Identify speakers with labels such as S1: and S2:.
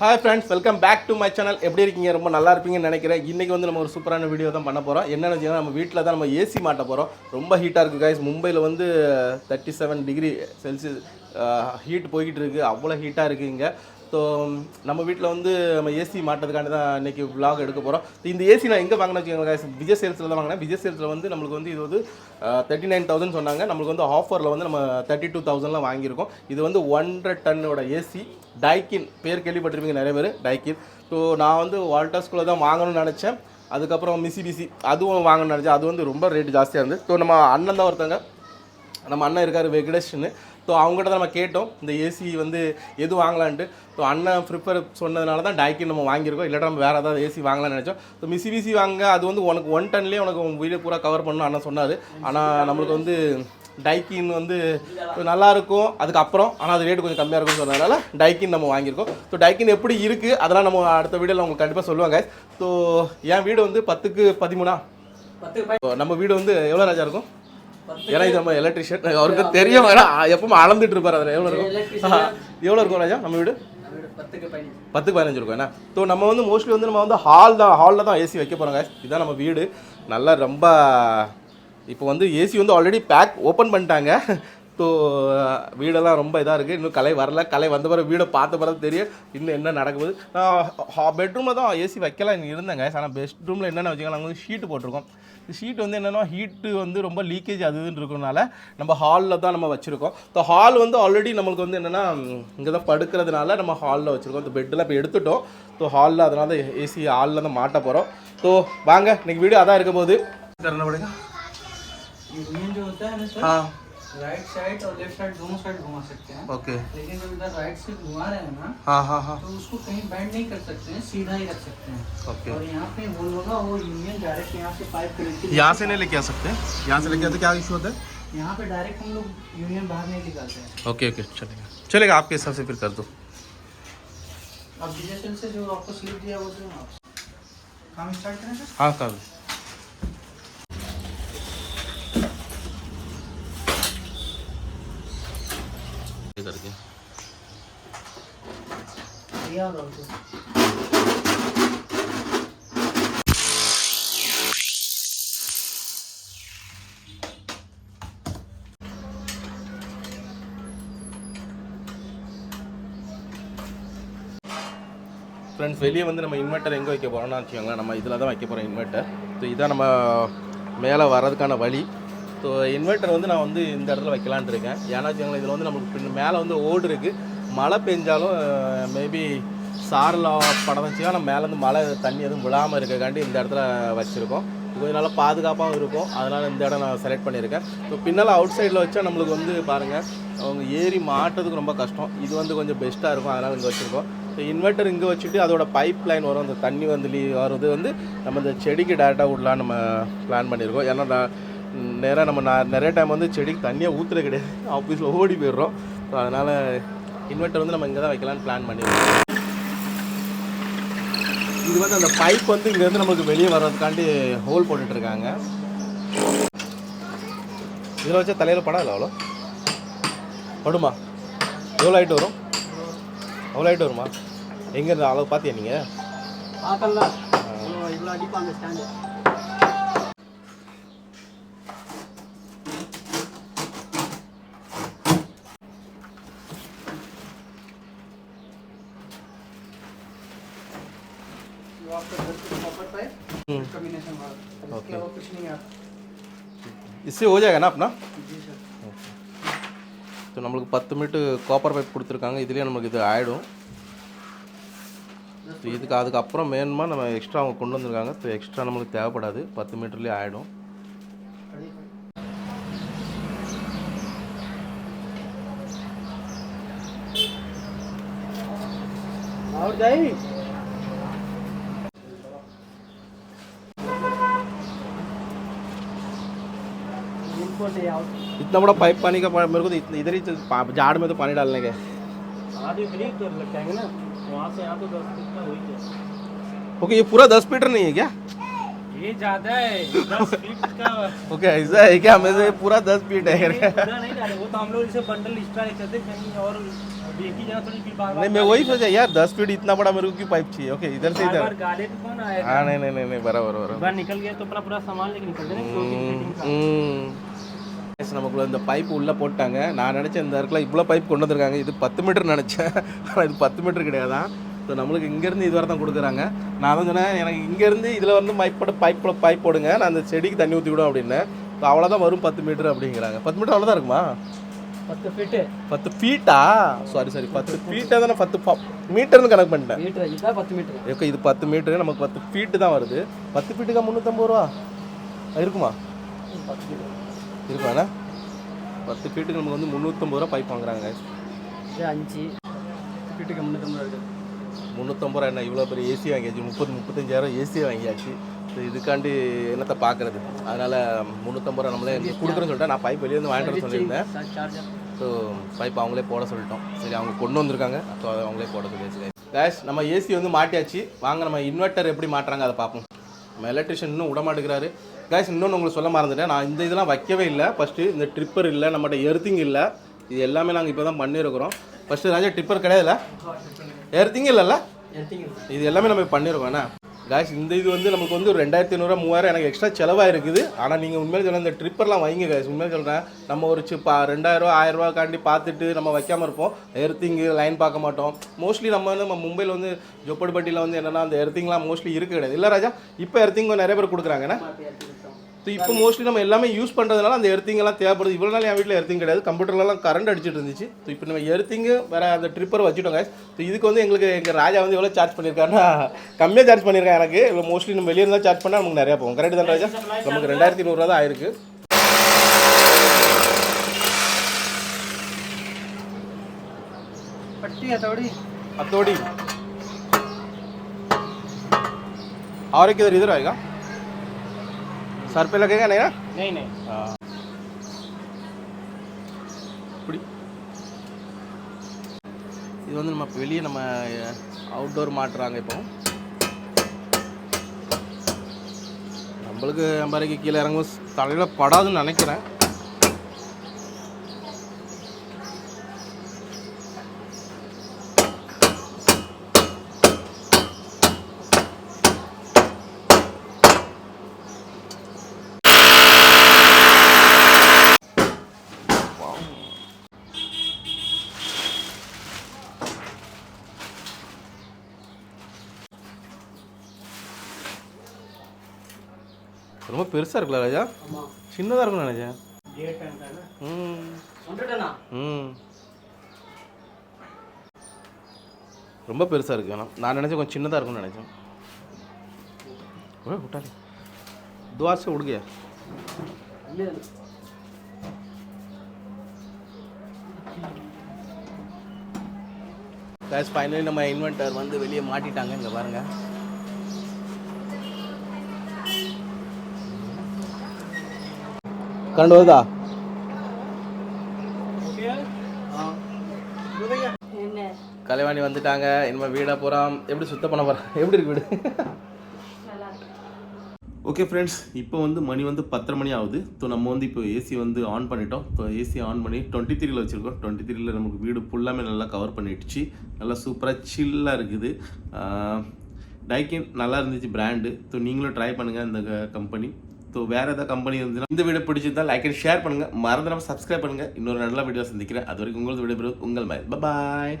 S1: Hi friends welcome back to my channel எப்படி இருக்கீங்க? ரொம்ப நல்லா இருப்பீங்கன்னு நினைக்கிறேன். இன்றைக்கி வந்து நம்ம ஒரு சூப்பரான வீடியோ தான் பண்ண போகிறோம் என்னென்னு வச்சுக்கோங்க நம்ம வீட்டில் தான் நம்ம ஏசி மாட்ட போகிறோம் ரொம்ப ஹீட்டாக இருக்குது கைஸ் மும்பையில் வந்து thirty seven degree Celsius heat போய்கிட்டு இருக்குது அவ்வளோ ஹீட்டாக இருக்குது இங்கே. ஸோ நம்ம வீட்டில் வந்து நம்ம ஏசி மாட்டதுக்காண்டி தான் இன்றைக்கி விலாக் எடுக்க போகிறோம் இந்த ஏசி நான் எங்கே வாங்கினேன் வச்சுக்கோங்க விஜய் சேல்ஸில் தான் வாங்கினேன். விஜய் சேல்ஸில் வந்து நம்மளுக்கு வந்து இது வந்து தேர்ட்டி நைன் தௌசண்ட் சொன்னாங்க. நம்மளுக்கு வந்து ஆஃபரில் வந்து நம்ம தேர்ட்டி டூ தௌசண்ட்லாம் வாங்கியிருக்கோம். இது வந்து ஒன்றரை டன்னோட ஏசி டைக்கின் பேர் கேள்விப்பட்டிருப்பீங்க நிறைய பேர். டைக்கின் ஸோ நான் வந்து வால்டாஸ்குள்ளே தான் வாங்கணும்னு நினச்சேன். அதுக்கப்புறம் மிசி பிசி அதுவும் வாங்கணும்னு நினச்சேன். அது வந்து ரொம்ப ரேட் ஜாஸ்தியாக இருந்தது. ஸோ நம்ம அண்ணன் தான் ஒருத்தங்க. நம்ம அண்ணன் இருக்கார் வெங்கடேஷ்னு ஸோ அவங்ககிட்ட தான் நம்ம கேட்டோம். இந்த ஏசி வந்து எது வாங்கலான்ட்டு. ஸோ அண்ணன் ப்ரிப்பேர் சொன்னதுனால தான் டைக்கின் நம்ம வாங்கியிருக்கோம். இல்லாட்டா நம்ம வேறு ஏதாவது ஏசி வாங்கலாம்னு நினச்சோம். ஸோ மிசி வாங்க அது வந்து உனக்கு ஒன் டன்லேயே உனக்கு உன் வீடு பூரா கவர் பண்ணணும் அண்ணன் சொன்னார். ஆனால் நம்மளுக்கு வந்து டைக்கின் வந்து நல்லா இருக்கும். அதுக்கப்புறம் ஆனால் அது ரேட் கொஞ்சம் கம்மியாக இருக்கும்னு சொன்னதுனால டைக்கின் நம்ம வாங்கியிருக்கோம். ஸோ டைக்கின் எப்படி இருக்குது அதெல்லாம் நம்ம அடுத்த வீடியோவில் உங்களுக்கு கண்டிப்பாக சொல்லுவாங்க ஸோ என் வீடு வந்து பத்துக்கு பதிமூணா? நம்ம வீடு வந்து எவ்வளோ ராஜா இருக்கும்? ஏன்னா இது நம்ம எலக்ட்ரிஷியன் அவருக்கு தெரியும். ஏன்னா எப்பவுமே அளந்துட்டு இருப்பார் அதில் எவ்வளோ இருக்கும். எவ்வளோ இருக்கும் ராஜா? நம்ம வீடு?
S2: பத்துக்கு பதினஞ்சு.
S1: இருக்கும் என்ன? ஸோ நம்ம வந்து மோஸ்ட்லி வந்து நம்ம வந்து ஹால் தான் ஹாலில் தான் ஏசி வைக்க போகிறோங்க இதுதான் நம்ம வீடு. நல்லா ரொம்ப இப்போ வந்து ஏசி வந்து ஆல்ரெடி பேக் ஓப்பன் பண்ணிட்டாங்க. ஸோ வீடெல்லாம் ரொம்ப இதாக இருக்குது இன்னும் கலை வரல. கலை வந்த பிறகு வீடை பார்த்த பிறகு தெரியும். இன்னும் என்ன நடக்குது நான் பெட்ரூமில் தான் ஏசி வைக்கலாம் இருந்தேங்க ஆனால் பெட்ரூமில் என்னென்ன வச்சுக்கலாம் நாங்கள் வந்து ஷீட்டு போட்டிருக்கோம். ஷீட் வந்து என்னென்னா ஹீட்டு வந்து ரொம்ப லீக்கேஜ் அது இதுன்னு இருக்கிறனால நம்ம ஹாலில் தான் நம்ம வச்சுருக்கோம். ஸோ ஹால் வந்து ஆல்ரெடி நம்மளுக்கு வந்து என்னென்னா இங்கே தான் படுக்கிறதுனால நம்ம ஹாலில் வச்சுருக்கோம். இந்த பெட்டில் இப்போ எடுத்துட்டோம். ஸோ ஹாலில் அதனால தான் ஏசி ஹாலில் தான் மாட்ட போகிறோம் ஸோ வாங்க இன்றைக்கி வீடியோ அதான் இருக்க போகுது. என்ன
S2: பண்ணுங்க
S1: ஆ.
S2: राइट साइड और लेफ़्ट साइड दोनों साइड घुमा सकते हैं।
S1: ஓகே
S2: लेकिन जब इधर राइट से घुमा रहे हैं ना
S1: हाँ हाँ हाँ।
S2: तो उसको कहीं बैंड नहीं कर सकते हैं सीधा ही रख सकते हैं।
S1: ओके
S2: और यहाँ पे होल होगा वो यूनियन डायरेक्ट यहाँ से पाइप कनेक्ट
S1: यहाँ से नहीं लेके आ सकते? यहाँ से लेके आते क्या इशू होता है?
S2: यहाँ पे डायरेक्ट हम लोग यूनियन बाहर नहीं निकालते हैं।
S1: ओके ओके चलेगा। चलेगा आपके हिसाब से फिर कर दो।
S2: अब डीएसएल से जो आपको स्लिप दिया वो जो आप काम स्टार्ट करें
S1: हाँ कर
S2: yağ
S1: ஃப்ரெண்ட்ஸ் வெளியே வந்து நம்ம இன்வெர்ட்டர் எங்கே வைக்க போகிறோம்னு வச்சுக்கோங்களேன் நம்ம இதில் தான் வைக்க போகிறோம் இன்வெர்ட்டர் ஸோ இதுதான் நம்ம மேலே வரதுக்கான வழி. ஸோ இன்வெர்ட்டர் வந்து நான் வந்து இந்த இடத்துல வைக்கலான் இருக்கேன். ஏன்னா வச்சுக்கோங்களேன் இதில் வந்து நமக்கு பின் மேலே வந்து ஓடு இருக்குது மழை பெஞ்சாலும் மேபி சாரில் படம் வச்சுக்கா நம்ம மேலேருந்து மழை தண்ணி எதுவும் விழாமல் இருக்கக்காண்டி இந்த இடத்துல வச்சுருக்கோம். கொஞ்சம் நல்லா பாதுகாப்பாகவும் இருக்கும். அதனால் இந்த இடம் நான் செலக்ட் பண்ணியிருக்கேன். இப்போ பின்னால் அவுட் சைடில் வச்சா நம்மளுக்கு வந்து பாருங்கள் அவங்க ஏறி மாட்டுறதுக்கு ரொம்ப கஷ்டம். இது வந்து கொஞ்சம் பெஸ்ட்டாக இருக்கும். அதனால் இங்கே வச்சுருக்கோம். ஸோ இன்வெர்ட்டர் இங்கே வச்சுட்டு அதோட பைப் லைன் வரும். அந்த தண்ணி வந்து லீ வர்றது வந்து நம்ம இந்த செடிக்கு டேரெக்டாக விடலாம் நம்ம பிளான் பண்ணியிருக்கோம். ஏன்னா நான் நேராக நம்ம நிறைய டைம் வந்து செடிக்கு தண்ணியாக ஊற்றுறது கிடையாது. ஆஃபீஸில் ஓடி போயிடுறோம். ஸோ அதனால் இன்வெர்ட்டர் வந்து நம்ம இங்கே தான் வைக்கலான்னு பிளான் பண்ணியிருக்கோம் இது வந்து அந்த பைப் வந்து இங்கேருந்து நமக்கு வெளியே வர்றதுக்காண்டி ஹோல் போட்டுட்ருக்காங்க. இதில் வச்சா தலையில் படம் இல்லை அவ்வளோ? படுமா? எவ்வளோ ஹைட் வரும்? அவ்வளோ ஹைட் வருமா? எங்கேருந்து அளவு பார்த்தியா நீங்கள்
S2: ஆக்கல்ல இவ்வளோ அடிப்பாங்க ஸ்டாண்டு
S1: इससे हो जाएगा ना अपना
S2: जी सर
S1: ஸோ நம்மளுக்கு பத்து மீட்டு காப்பர் பைப் கொடுத்துருக்காங்க இதுலேயே நமக்கு இது ஆகிடும் ஸோ இதுக்கு அதுக்கப்புறம் வேணுமா நம்ம எக்ஸ்ட்ரா அவங்க கொண்டு வந்திருக்காங்க ஸோ எக்ஸ்ட்ரா நம்மளுக்கு தேவைப்படாது பத்து மீட்டர்லேயே ஆகிடும்
S2: खड़ी खड़ी और जाए
S1: इतना बड़ा पाइप पानी का मेरे को तो इधर ही झाड़ में तो पानी डालने के।
S2: आधे ब्रेक कर लग जाएँगे ना। वहाँ से यहाँ तो दस फीट का हो ही। गया
S1: ओके ये पूरा दस मीटर नहीं है क्या?
S2: ये ज़्यादा है। दस फीट का
S1: ओके ऐसा है क्या? हमें से पूरा दस फीट है।
S2: नहीं वो तो हम लोग इसे बंडल एक्स्ट्रा लेते थे कहीं और
S3: अब एक जगह थोड़ी फिर बार
S1: नहीं मैं वही सोचा यार दस फीट इतना बड़ा मेरे को क्यों पाइप चाहिए? ओके इधर से इधर।
S3: तो
S1: हाँ नहीं नहीं नहीं बराबर बराबर।
S3: निकल गया तो अपना पूरा सामान लेके निकल देना
S1: நமக்குள்ள இந்த பைப் உள்ளே போட்டாங்க. நான் நினச்சேன் இந்த இடத்துல இவ்வளோ பைப் கொண்டு வந்திருக்காங்க. இது பத்து மீட்டர் நினச்சேன். ஆனால் இது பத்து மீட்டர் கிடையாதான் ஸோ நம்மளுக்கு இங்கேருந்து இது வரை தான் கொடுக்குறாங்க. நான் தான் சொன்னேன் எனக்கு இங்கேருந்து இதில் வந்து பைப்போட பைப்பில் பைப் போடுங்க. நான் அந்த செடிக்கு தண்ணி ஊற்றி விடும் அப்படின்னு. ஸோ அவ்வளோதான் வரும் பத்து மீட்டர் அப்படிங்கிறாங்க. பத்து மீட்டர் அவ்வளோதான் இருக்குமா?
S3: பத்து ஃபீட்
S1: பத்து ஃபீட்டா சாரி சாரி பத்து ஃபீட்டாக தான் பத்து மீட்டர்னு கணக்கு பண்ணிட்டேன்.
S3: மீட்டர் பத்து மீட்டர்
S1: ஓகே இது பத்து மீட்டரு நமக்கு பத்து ஃபீட்டு தான் வருது. பத்து ஃபீட்டுக்கா முந்நூற்றம்பது ரூபா? இருக்குமா?
S3: பத்து
S1: இருக்காண்ணா பத்து ஃபீட்டுக்கு நமக்கு வந்து முந்நூற்றம்பது ரூபா பைப் வாங்குறாங்க
S3: அஞ்சு. ஃபீட்டுக்கு முந்நூற்றம்பது இருக்குது
S1: முந்நூற்றம்பது ரூபா என்ன இவ்வளோ பெரிய ஏசி வாங்கியாச்சு? முப்பது முப்பத்தஞ்சாயிரம் ஏசி வாங்கியாச்சு. ஸோ இதுக்காண்டி என்னத்தை பார்க்குறது அதனால் முந்நூற்றம்பது ரூபா நம்மளே கொடுக்குறேன்னு சொல்லிட்டு நான் பைப் வெளியே வந்து வாங்கிட்டு வர சொல்லியிருந்தேன். ஸோ பைப் அவங்களே போட சொல்லிட்டோம். சரி அவங்க கொண்டு வந்திருக்காங்க. ஸோ அதை அவங்களே போட சொல்லியாச்சு கேஷ் நம்ம ஏசி வந்து மாட்டியாச்சு. வாங்க நம்ம இன்வெர்ட்டர் எப்படி மாட்டுறாங்க அதை பார்ப்போம். நம்ம எலக்ட்ரிஷியன் இன்னும் விட மாட்டேங்கிறாரு கேஷ் இன்னொன்று உங்களுக்கு சொல்ல மறந்துட்டேன். நான் இந்த இதெல்லாம் வைக்கவே இல்லை. ஃபஸ்ட்டு இந்த ட்ரிப்பர் இல்லை நம்மகிட்ட எர்த்திங் இல்லை. இது எல்லாமே நாங்கள் இப்போ தான் பண்ணியிருக்கிறோம் ஃபஸ்ட்டு ராஜா ட்ரிப்பர் கிடையாதுல்ல? எர்த்திங் இல்லைல்ல? இது எல்லாமே நம்ம பண்ணிருக்கோம் என்ன? காய்ஸ் இந்த இது வந்து நமக்கு வந்து ஒரு ரெண்டாயிரத்தி ஐநூறுரூவா மூவாயிரம் எனக்கு எக்ஸ்ட்ரா செலவாக இருக்குது ஆனால் நீங்கள் உண்மையில சொல்ல இந்த ட்ரிப்பர்லாம் வைங்க காய்ஸ் உண்மையில சொல்கிறேன் நம்ம ஒரு சி பா ரெண்டாயிரரூவா ஆயிரரூவா காண்டி பார்த்துட்டு நம்ம வைக்காமல் இருப்போம். எர்த்திங்கு லைன் பார்க்க மாட்டோம். மோஸ்ட்லி நம்ம வந்து நம்ம மும்பையில் வந்து ஜொப்படிப்பட்டியில் வந்து என்னென்னா அந்த எர்த்திங்லாம் மோஸ்ட்லி இருக்குது கிடையாது. இல்லை ராஜா இப்போ எர்த்திங் நிறைய பேர் கொடுக்குறாங்கண்ணே ஸோ இப்போ மோஸ்ட்லி நம்ம எல்லாமே யூஸ் பண்ணுறதுனால அந்த எர்த்திங்கெல்லாம் தேவைப்படுது. இவ்வளோ நாள் என் வீட்டில் எர்த்திங் கிடையாது. கம்ப்யூட்டர்லாம் கரண்ட் அடிச்சுட்டு இருந்துச்சு. ஸோ இப்போ நம்ம எர்த்திங்கு வேறு அந்த ட்ரிப்பர் வச்சுட்டோங்க ஸோ இதுக்கு வந்து எங்களுக்கு எங்கள் ராஜா வந்து எவ்வளோ சார்ஜ் பண்ணியிருக்காருன்னா கம்மியாக சார்ஜ் பண்ணியிருக்கேன் எனக்கு. இவ்வளோ மோஸ்ட்லி நம்ம வெளியே இருந்தால் சார்ஜ் பண்ணால் நமக்கு நிறையா போகும். கரெக்டு தான் ராஜா? நமக்கு ரெண்டாயிரத்தி நூறுரூவா தான் ஆயிருக்கு. ಹತ್ತೋಡಿ ಆರೋಗ್ಯದಲ್ಲಿ ಇದ್ರ ಈಗ सर पे लगेगा नहीं ना
S3: नहीं नहीं
S1: இப்படி இது வந்து நம்ம வெளியே நம்ம அவுட்டோர் மாட்டுறாங்க இப்போ நம்மளுக்கு ஐம்பதுக்கு கீழே இறங்கும் தலையில் படாதுன்னு நினைக்கிறேன் ரொம்ப பெருசாக இருக்குல்ல ராஜா? சின்னதாக
S3: இருக்கும் ராஜா
S1: ம். ரொம்ப பெருசாக இருக்கு. ஆனால் நான் நினச்சேன் கொஞ்சம் சின்னதாக இருக்கும்னு நினச்சேன். ஓ விட்டாலே துவாசை உடுகையா? ஃபைனலி நம்ம இன்வெர்ட்டர் வந்து வெளியே மாட்டிட்டாங்க இங்கே பாருங்கள் கரண்ட் வருதா கலைவாணி வந்துட்டாங்க. இனிமேல் வீடாக போகிறோம் எப்படி சுத்தம் பண்ண போகிறோம் எப்படி இருக்கு வீடு? ஓகே ஃப்ரெண்ட்ஸ் இப்போ வந்து மணி வந்து பத்தரை மணி ஆகுது. ஸோ நம்ம வந்து இப்போ ஏசி வந்து ஆன் பண்ணிட்டோம். இப்போ ஏசி ஆன் பண்ணி டுவெண்ட்டி த்ரீல வச்சுருக்கோம். டுவெண்ட்டி த்ரீல நமக்கு வீடு ஃபுல்லாமே நல்லா கவர் பண்ணிடுச்சு. நல்லா சூப்பராக சில்லாக இருக்குது. டைக்கின் நல்லா இருந்துச்சு பிராண்டு ஸோ நீங்களும் ட்ரை பண்ணுங்கள் இந்த கம்பெனி ஸோ வேறு ஏதாவது கம்பெனி இருந்துச்சுன்னா இந்த வீடியோ பிடிச்சிருந்தா லைக் அண்ட் ஷேர் பண்ணுங்கள் மறந்துடாம சப்ஸ்கிரைப் பண்ணுங்கள் இன்னொரு நல்ல வீடியோ சந்திக்கிறேன். அது வரைக்கும் உங்களுக்கு விடைபெறுவது உங்கள் மாதிரி பாய்